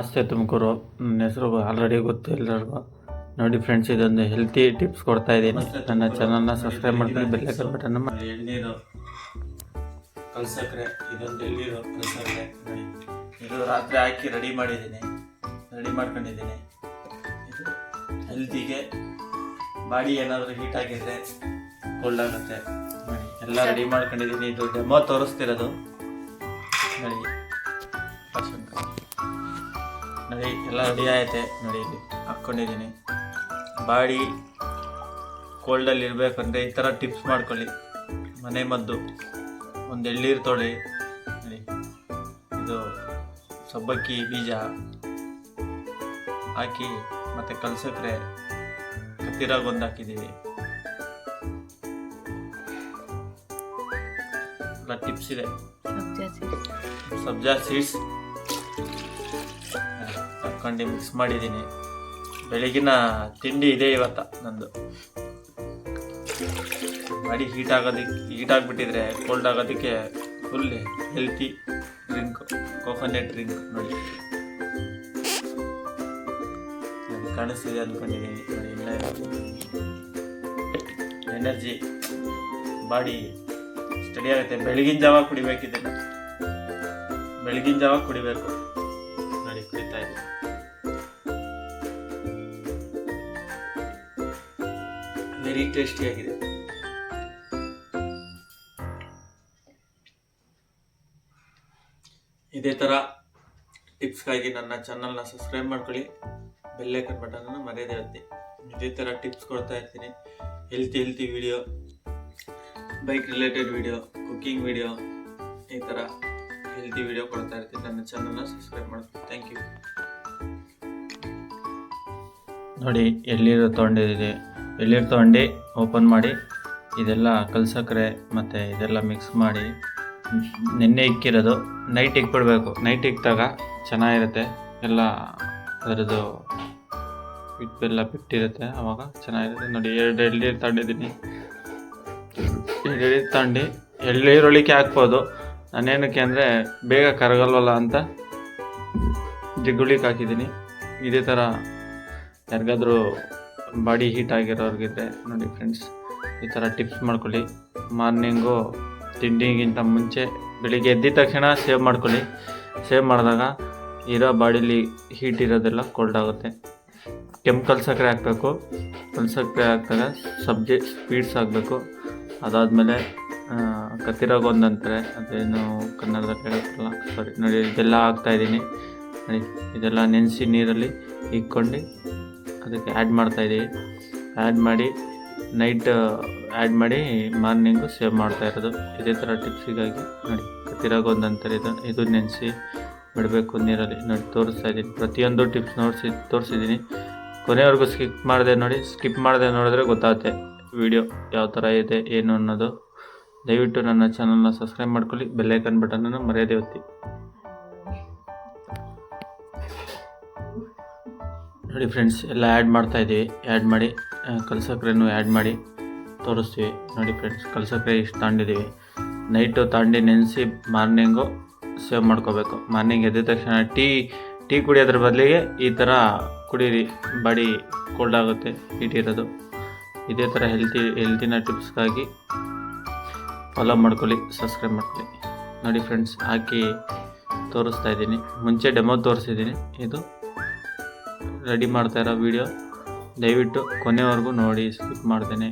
ನಮಸ್ತೆ ತುಮಕೂರು ನನ್ನ ಹೆಸರು ಆಲ್ರೆಡಿ ಗೊತ್ತು ಎಲ್ಲರಿಗೂ. ನೋಡಿ ಫ್ರೆಂಡ್ಸ್ ಇದೊಂದು ಹೆಲ್ತಿ ಟಿಪ್ಸ್ ಕೊಡ್ತಾ ಇದ್ದೀನಿ. ನನ್ನ ಚಾನಲ್ನ ಸಬ್ಸ್ಕ್ರೈಬ್ ಮಾಡ್ಕೊಂಡು ಬೆಲ್ಲೈಕನ್ ಬಟನ್ ನಮ್ಮ ಎಳ್ನೀರು. ಕಲ್ಸಕ್ರೆ ಇದೊಂದು ಎಳ್ನೀರು ಕಲ್ಸಕ್ರೆ. ನೋಡಿ ಇದು ರಾತ್ರಿ ಹಾಕಿ ರೆಡಿ ಮಾಡಿದ್ದೀನಿ. ರೆಡಿ ಮಾಡ್ಕೊಂಡಿದ್ದೀನಿ. ಇದು ಹೆಲ್ತಿಗೆ ಬಾಡಿ ಏನಾದರೂ ಹೀಟ್ ಆಗಿದ್ರೆ ಕೋಲ್ಡ್ ಆಗುತ್ತೆ. ನೋಡಿ ಎಲ್ಲ ರೆಡಿ ಮಾಡ್ಕೊಂಡಿದ್ದೀನಿ. ಇದು ಡೆಮೋ ತೋರಿಸ್ತಿರೋದು. ನೋಡಿ ನೋಡಿ ಎಲ್ಲ ರೆಡಿ ಆಯ್ತೆ ನೋಡಿ ಇಲ್ಲಿ. ಹಾಕ್ಕೊಂಡಿದ್ದೀನಿ. ಬಾಡಿ ಕೋಲ್ಡಲ್ಲಿ ಇರಬೇಕಂದ್ರೆ ಈ ಥರ ಟಿಪ್ಸ್ ಮಾಡ್ಕೊಳ್ಳಿ. ಮನೆ ಮದ್ದು ಒಂದು ಎಳ್ಳೀರು ತೊಳಿ ನೋಡಿ. ಇದು ಸಬ್ಬಕ್ಕಿ ಬೀಜ ಹಾಕಿ ಮತ್ತು ಕಲ್ಸಕ್ರೆ ಒಂದು ಹಾಕಿದ್ದೀವಿ. ಎಲ್ಲ ಟಿಪ್ಸ್ ಇದೆ. ಸಬ್ಜಾ ಸೀಡ್ಸ್ ಹಾಕೊಂಡು ಮಿಕ್ಸ್ ಮಾಡಿದ್ದೀನಿ. ಬೆಳಗಿನ ತಿಂಡಿ ಇದೆ ಇವತ್ತ ನಂದು. ಬಾಡಿ ಹೀಟ್ ಆಗೋದಕ್ಕೆ ಹೀಟ್ ಆಗಿಬಿಟ್ಟಿದ್ರೆ ಕೋಲ್ಡ್ ಆಗೋದಕ್ಕೆ full healthy drink coconut drink ನೋಡಿ ಕಾಣಿಸ್ತಿದೆ ಅಂದ್ಕೊಂಡಿದ್ದೀನಿ ಎನರ್ಜಿ ಬಾಡಿ ಸ್ಟಡಿ ಆಗುತ್ತೆ. ಬೆಳಗಿನ ಜಾವ ಕುಡಿಬೇಕಿದೆ. ಬೆಳಗಿನ ಜಾವ ಕುಡಿಬೇಕು. ವೆರಿ ಟೇಸ್ಟಿಯಾಗಿದೆ ಇದೇ ಥರ ಟಿಪ್ಸ್ಗಾಗಿ ನನ್ನ ಚಾನಲ್ನ ಸಬ್ಸ್ಕ್ರೈಬ್ ಮಾಡ್ಕೊಳ್ಳಿ. ಬೆಲ್ಲೈಕನ್ ಬಟನನ್ನು ಮರೆಯದೇ ಒತ್ತಿ ಇದೇ ಥರ ಟಿಪ್ಸ್ ಕೊಡ್ತಾ ಇರ್ತೀನಿ. Healthy healthy video bike related video cooking video ಈ ಥರ ಹೆಲ್ತಿ ವಿಡಿಯೋ ಕೊಡ್ತಾ ಇರ್ತೀನಿ. ನನ್ನ ಚಾನಲ್ನ ಸಬ್ಸ್ಕ್ರೈಬ್ ಮಾಡ್ಕೊಳ್ಳಿ. ಥ್ಯಾಂಕ್ ಯು ನೋಡಿ, ಎಲ್ಲಿರೋ ತೊಗೊಂಡಿದ್ದೀನಿ ಎಳ್ಳೀರು ತೊಗೊಂಡು ಓಪನ್ ಮಾಡಿ, ಇದೆಲ್ಲ ಕಲ್ಸಕ್ರೆ ಮತ್ತು ಇದೆಲ್ಲ ಮಿಕ್ಸ್ ಮಾಡಿ, ನೆನ್ನೆ ಇಕ್ಕಿರೋದು. ನೈಟ್ ಇಕ್ಬಿಡ್ಬೇಕು. ನೈಟ್ ಇಕ್ಕಿದಾಗ ಚೆನ್ನಾಗಿರುತ್ತೆ. ಎಲ್ಲ ಅದರದ್ದು ಹಿಟ್ಟೆಲ್ಲ ಬಿಟ್ಟಿರುತ್ತೆ. ಅವಾಗ ಚೆನ್ನಾಗಿರುತ್ತೆ. ನೋಡಿ, ಎರಡು ಎಳ್ನೀರು ತಗೊಂಡಿದ್ದೀನಿ. ಎಳ್ನೀರು ತಗೊಂಡು ಎಳ್ನೀರೊಳಿಕೆ ಹಾಕ್ಬೋದು. ನಾನೇನಕ್ಕೆ ಅಂದರೆ ಬೇಗ ಕರಗಲ್ವಲ್ಲ ಅಂತ ಜಿಗುಳಿಗೆ ಹಾಕಿದ್ದೀನಿ. ಇದೇ ಥರ ಯಾರಿಗಾದ್ರೂ ಬಾಡಿ ಹೀಟ್ ಆಗಿರೋರಿಗಿದ್ರೆ ನೋಡಿ ಫ್ರೆಂಡ್ಸ್ ಈ ಥರ ಟಿಪ್ಸ್ ಮಾಡ್ಕೊಳ್ಳಿ. ಮಾರ್ನಿಂಗು ತಿಂಡಿಗಿಂತ ಮುಂಚೆ ಬೆಳಿಗ್ಗೆ ಎದ್ದಿದ ತಕ್ಷಣ ಸೇವ್ ಮಾಡ್ಕೊಳ್ಳಿ. ಸೇವ್ ಮಾಡಿದಾಗ ಇರೋ ಬಾಡಿಲಿ ಹೀಟ್ ಇರೋದೆಲ್ಲ ಕೋಲ್ಡ್ ಆಗುತ್ತೆ. ಕೆಂಪು ಸಕ್ಕರೆ ಹಾಕಬೇಕು. ಕಲ್ಸಕ್ಕರೆ ಹಾಕಿದಾಗ ಸಬ್ಜೆ ಸ್ಪೀಡ್ಸ್ ಆಗಬೇಕು ಅದಾದಮೇಲೆ ಕತ್ತಿರೋಗೊಂದಂತಾರೆ ಅದೇನು ಕನ್ನಡದಲ್ಲಿ ಹೇಳೋಕ್ಕಲ್ಲ ಸಾರಿ ನೋಡಿ, ಇದೆಲ್ಲ ಹಾಕ್ತಾಯಿದ್ದೀನಿ ನೋಡಿ, ಇದೆಲ್ಲ ನೆನೆಸಿ ನೀರಲ್ಲಿ ಇಕ್ಕೊಂಡು ಅದಕ್ಕೆ ಆ್ಯಡ್ ಮಾಡ್ತಾಯಿದ್ದೀವಿ ಆ್ಯಡ್ ಮಾಡಿ ನೈಟ್ ಆ್ಯಡ್ ಮಾಡಿ ಮಾರ್ನಿಂಗು ಸೇವ್ ಮಾಡ್ತಾ ಇರೋದು. ಇದೇ ಥರ ಟಿಪ್ಸಿಗಾಗಿ ನೋಡಿ ಕತ್ತಿರಾಗೊಂದು ಅಂತಾರೆ ಇದು ಇದು ನೆನೆಸಿ ಬಿಡಬೇಕು ನೀರಲ್ಲಿ. ನೋಡಿ, ತೋರಿಸ್ತಾ ಇದ್ದೀನಿ ಪ್ರತಿಯೊಂದು ಟಿಪ್ಸ್ ನೋಡಿಸಿ ತೋರಿಸಿದ್ದೀನಿ ಕೊನೆವರೆಗೂ ಸ್ಕಿಪ್ ಮಾಡಿದೆ ನೋಡಿ ಸ್ಕಿಪ್ ಮಾಡಿದೆ ನೋಡಿದ್ರೆ ಗೊತ್ತಾಗುತ್ತೆ ವಿಡಿಯೋ ಯಾವ ಥರ ಇದೆ, ಏನು ಅನ್ನೋದು. ದಯವಿಟ್ಟು ನನ್ನ ಚಾನಲ್ನ ಸಬ್ಸ್ಕ್ರೈಬ್ ಮಾಡ್ಕೊಳ್ಳಿ. ಬೆಲ್ಲೈಕನ್ ಬಟನನ್ನು ಮರೆಯದೇ ಒತ್ತಿ. ನೋಡಿ ಫ್ರೆಂಡ್ಸ್ ಎಲ್ಲ ಆ್ಯಡ್ ಮಾಡ್ತಾ ಇದ್ದೀವಿ. ಆ್ಯಡ್ ಮಾಡಿ ಕಲಸಕ್ರೆನೂ ಆ್ಯಡ್ ಮಾಡಿ ತೋರಿಸ್ತೀವಿ. ನೋಡಿ ಫ್ರೆಂಡ್ಸ್ ಕಲ್ಸಕ್ರೆ ಇಷ್ಟು ತಗೊಂಡಿದ್ದೀವಿ. ನೈಟು ತಗೊಂಡು ನೆನೆಸಿ ಮಾರ್ನಿಂಗು ಸೇವ್ ಮಾಡ್ಕೋಬೇಕು. ಮಾರ್ನಿಂಗ್ ಎದ್ದ ತಕ್ಷಣ ಟೀ ಟೀ ಕುಡಿಯೋದ್ರ ಬದಲಿಗೆ ಈ ಥರ ಕುಡೀರಿ. ಬಾಡಿ ಕೋಲ್ಡ್ ಆಗುತ್ತೆ ಹೀಟ್ ಇರೋದು. ಇದೇ ಥರ ಹೆಲ್ತಿ ಹೆಲ್ತಿನ ಟಿಪ್ಸ್ಗಾಗಿ ಫಾಲೋ ಮಾಡ್ಕೊಳ್ಳಿ ಸಬ್ಸ್ಕ್ರೈಬ್ ಮಾಡ್ಕೊಳ್ಳಿ. ನೋಡಿ ಫ್ರೆಂಡ್ಸ್ ಹಾಕಿ ತೋರಿಸ್ತಾ ಇದ್ದೀನಿ. ಮುಂಚೆ ಡೆಮೋ ತೋರಿಸಿದ್ದೀನಿ. ಇದು ರೆಡಿ ಮಾಡ್ತಾ ಇರೋ ವಿಡಿಯೋ ದಯವಿಟ್ಟು ಕೊನೆವರೆಗೂ ನೋಡಿ ಸ್ಕಿಪ್ ಮಾಡ್ತೇನೆ.